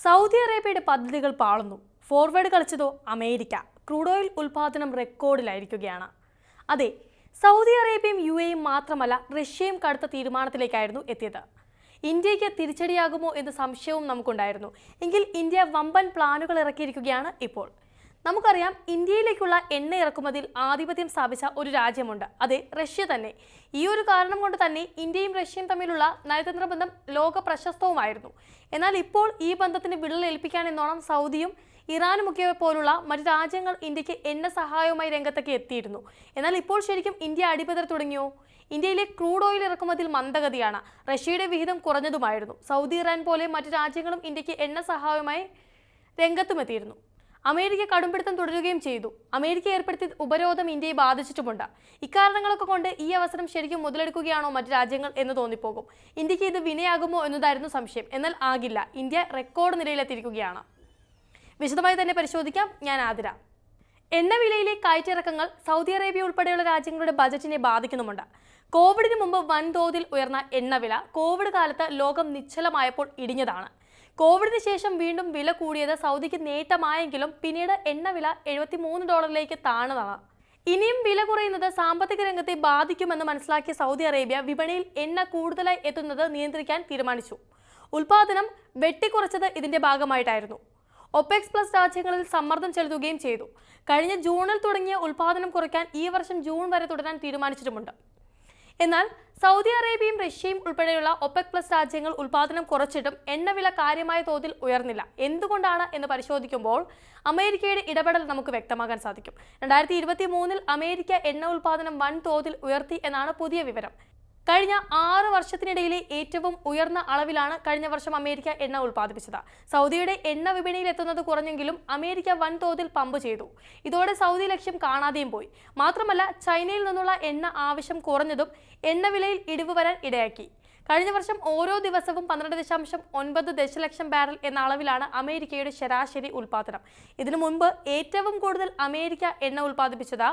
Saudi അറേബ്യയുടെ പദ്ധതികൾ പാളുന്നു. ഫോർവേഡ് കളിച്ചതോ അമേരിക്ക. ക്രൂഡ് ഓയിൽ ഉൽപാദനം റെക്കോർഡിലായിരിക്കുകയാണ്. അതെ സൗദി അറേബ്യയും യു എയും മാത്രമല്ല റഷ്യയും കടുത്ത തീരുമാനത്തിലേക്കായിരുന്നു എത്തിയത്. ഇന്ത്യയ്ക്ക് തിരിച്ചടിയാകുമോ എന്ന സംശയവും നമുക്കുണ്ടായിരുന്നു. എങ്കിൽ ഇന്ത്യ വമ്പൻ പ്ലാനുകൾ ഇറക്കിയിരിക്കുകയാണ് ഇപ്പോൾ. നമുക്കറിയാം ഇന്ത്യയിലേക്കുള്ള എണ്ണ ഇറക്കുമതിയിൽ ആധിപത്യം സ്ഥാപിച്ച ഒരു രാജ്യമുണ്ട്. അത് റഷ്യ തന്നെ. ഈ ഒരു കാരണം കൊണ്ട് തന്നെ ഇന്ത്യയും റഷ്യയും തമ്മിലുള്ള നയതന്ത്ര ബന്ധം ലോക പ്രശസ്തവുമായിരുന്നു എന്നാൽ ഇപ്പോൾ ഈ ബന്ധത്തിന് വിള്ളലേൽപ്പിക്കാൻ എന്നോണം സൗദിയും ഇറാനും ഒക്കെ പോലുള്ള മറ്റു രാജ്യങ്ങൾ ഇന്ത്യയ്ക്ക് എണ്ണ സഹായവുമായി രംഗത്തൊക്കെ എത്തിയിരുന്നു. എന്നാൽ ഇപ്പോൾ ശരിക്കും ഇന്ത്യ അടിപതർ തുടങ്ങിയോ? ഇന്ത്യയിലെ ക്രൂഡ് ഓയിൽ ഇറക്കുമതിൽ മന്ദഗതിയാണ്. റഷ്യയുടെ വിഹിതം കുറഞ്ഞതുമായിരുന്നു. സൗദി ഇറാൻ പോലെ മറ്റു രാജ്യങ്ങളും ഇന്ത്യയ്ക്ക് എണ്ണ സഹായവുമായി രംഗത്തുമെത്തിയിരുന്നു. അമേരിക്ക കടുംപിടുത്തം തുടരുകയും ചെയ്തു. അമേരിക്ക ഏർപ്പെടുത്തിയ ഉപരോധം ഇന്ത്യയെ ബാധിച്ചിട്ടുമുണ്ട്. ഇക്കാരണങ്ങളൊക്കെ കൊണ്ട് ഈ അവസരം ശരിക്കും മുതലെടുക്കുകയാണോ മറ്റു രാജ്യങ്ങൾ എന്ന് തോന്നിപ്പോകും. ഇന്ത്യയ്ക്ക് ഇത് വിനയാകുമോ എന്നതായിരുന്നു സംശയം. എന്നാൽ ആകില്ല. ഇന്ത്യ റെക്കോർഡ് നിലയിലെത്തിയിരിക്കുകയാണ്. വിശദമായി തന്നെ പരിശോധിക്കാം. ഞാൻ ആതിര. എണ്ണ വിലയിലെ കയറ്റിറക്കങ്ങൾ സൗദി അറേബ്യ ഉൾപ്പെടെയുള്ള രാജ്യങ്ങളുടെ ബജറ്റിനെ ബാധിക്കുന്നുമുണ്ട്. കോവിഡിന് മുമ്പ് വൻതോതിൽ ഉയർന്ന എണ്ണവില കോവിഡ് കാലത്ത് ലോകം നിശ്ചലമായപ്പോൾ ഇടിഞ്ഞതാണ്. കോവിഡിന് ശേഷം വീണ്ടും വില കൂടിയത് സൗദിക്ക് നേട്ടമായെങ്കിലും പിന്നീട് എണ്ണവില എഴുപത്തി മൂന്ന് ഡോളറിലേക്ക് താണതാണ്. ഇനിയും വില കുറയുന്നത് സാമ്പത്തിക രംഗത്തെ ബാധിക്കുമെന്ന് മനസ്സിലാക്കിയ സൗദി അറേബ്യ വിപണിയിൽ എണ്ണ കൂടുതലായി എത്തുന്നത് നിയന്ത്രിക്കാൻ തീരുമാനിച്ചു. ഉൽപാദനം വെട്ടിക്കുറച്ചത് ഇതിന്റെ ഭാഗമായിട്ടായിരുന്നു. ഒപെക്സ് പ്ലസ് രാജ്യങ്ങളിൽ സമ്മർദ്ദം ചെലുത്തുകയും ചെയ്തു. കഴിഞ്ഞ ജൂണിൽ തുടങ്ങിയ ഉൽപാദനം കുറയ്ക്കാൻ ഈ വർഷം ജൂൺ വരെ തുടരാൻ തീരുമാനിച്ചിട്ടുമുണ്ട്. എന്നാൽ സൗദി അറേബ്യയും റഷ്യയും ഉൾപ്പെടെയുള്ള ഒപെക് പ്ലസ് രാജ്യങ്ങൾ ഉൽപാദനം കുറച്ചിട്ടും എണ്ണവില കാര്യമായ തോതിൽ ഉയർന്നില്ല. എന്തുകൊണ്ടാണ് എന്ന് പരിശോധിക്കുമ്പോൾ അമേരിക്കയുടെ ഇടപെടൽ നമുക്ക് വ്യക്തമാക്കാൻ സാധിക്കും. രണ്ടായിരത്തി ഇരുപത്തി മൂന്നിൽ അമേരിക്ക എണ്ണ ഉൽപാദനം വൻതോതിൽ ഉയർത്തി എന്നാണ് പുതിയ വിവരം. കഴിഞ്ഞ ആറ് വർഷത്തിനിടയിലെ ഏറ്റവും ഉയർന്ന അളവിലാണ് കഴിഞ്ഞ വർഷം അമേരിക്ക എണ്ണ ഉൽപ്പാദിപ്പിച്ചത്. സൗദിയുടെ എണ്ണ വിപണിയിൽ എത്തുന്നത് കുറഞ്ഞെങ്കിലും അമേരിക്ക വൻതോതിൽ പമ്പ് ചെയ്തു. ഇതോടെ സൗദി ലക്ഷ്യം കാണാതെയും പോയി. മാത്രമല്ല ചൈനയിൽ നിന്നുള്ള എണ്ണ ആവശ്യം കുറഞ്ഞതും എണ്ണ വിലയിൽ ഇടിവ് വരാൻ ഇടയാക്കി. കഴിഞ്ഞ വർഷം ഓരോ ദിവസവും പന്ത്രണ്ട് ദശാംശം ഒൻപത് ദശലക്ഷം ബാരൽ എന്ന അളവിലാണ് അമേരിക്കയുടെ ശരാശരി ഉൽപ്പാദനം. ഇതിനു മുൻപ് ഏറ്റവും കൂടുതൽ അമേരിക്ക എണ്ണ ഉൽപ്പാദിപ്പിച്ചത്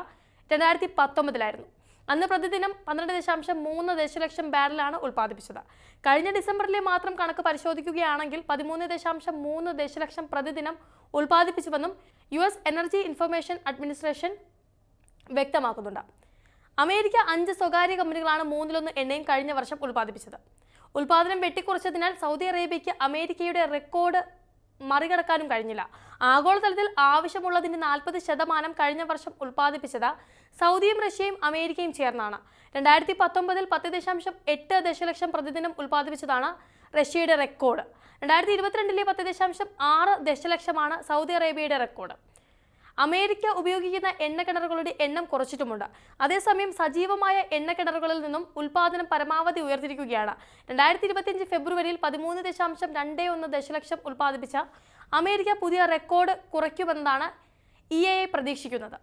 രണ്ടായിരത്തി പത്തൊമ്പതിലായിരുന്നു. അന്ന് പ്രതിദിനം പന്ത്രണ്ട് ദശാംശം മൂന്ന് ദശലക്ഷം ബാരലാണ് ഉൽപ്പാദിപ്പിച്ചത്. കഴിഞ്ഞ ഡിസംബറിലെ മാത്രം കണക്ക് പരിശോധിക്കുകയാണെങ്കിൽ പതിമൂന്ന് ദശാംശം മൂന്ന് ദശലക്ഷം പ്രതിദിനം ഉൽപ്പാദിപ്പിച്ചുവെന്നും U S energy information administration വ്യക്തമാക്കുന്നുണ്ട്. അമേരിക്ക അഞ്ച് സ്വകാര്യ കമ്പനികളാണ് മൂന്നിലൊന്ന് എണ്ണയും കഴിഞ്ഞ വർഷം ഉൽപ്പാദിപ്പിച്ചത്. ഉൽപാദനം വെട്ടിക്കുറച്ചതിനാൽ സൗദി അറേബ്യയ്ക്ക് അമേരിക്കയുടെ റെക്കോർഡ് മറികടക്കാനും കഴിഞ്ഞില്ല. ആഗോളതലത്തിൽ ആവശ്യമുള്ളതിന്റെ നാൽപ്പത് ശതമാനം കഴിഞ്ഞ വർഷം ഉൽപ്പാദിപ്പിച്ചത് സൗദിയും റഷ്യയും അമേരിക്കയും ചേർന്നാണ്. രണ്ടായിരത്തി പത്തൊമ്പതിൽ പത്ത് ദശാംശം എട്ട് ദശലക്ഷം പ്രതിദിനം ഉൽപ്പാദിപ്പിച്ചതാണ് റഷ്യയുടെ റെക്കോർഡ് രണ്ടായിരത്തി ഇരുപത്തിരണ്ടിലെ പത്ത് ദശാംശം ആറ് ദശലക്ഷമാണ് സൗദി അറേബ്യയുടെ റെക്കോർഡ് അമേരിക്ക ഉപയോഗിക്കുന്ന എണ്ണക്കിണറുകളുടെ എണ്ണം കുറച്ചിട്ടുമുണ്ട്. അതേസമയം സജീവമായ എണ്ണക്കിണറുകളിൽ നിന്നും ഉൽപാദനം പരമാവധി ഉയർത്തിരിക്കുകയാണ്. രണ്ടായിരത്തി ഇരുപത്തിയഞ്ച് ഫെബ്രുവരിയിൽ പതിമൂന്ന് ദശാംശം രണ്ട് ഒന്ന് ദശലക്ഷം ഉൽപ്പാദിപ്പിച്ച അമേരിക്ക പുതിയ റെക്കോർഡ് കുറയ്ക്കുമെന്നാണ് ഇ എ പ്രതീക്ഷിക്കുന്നത്.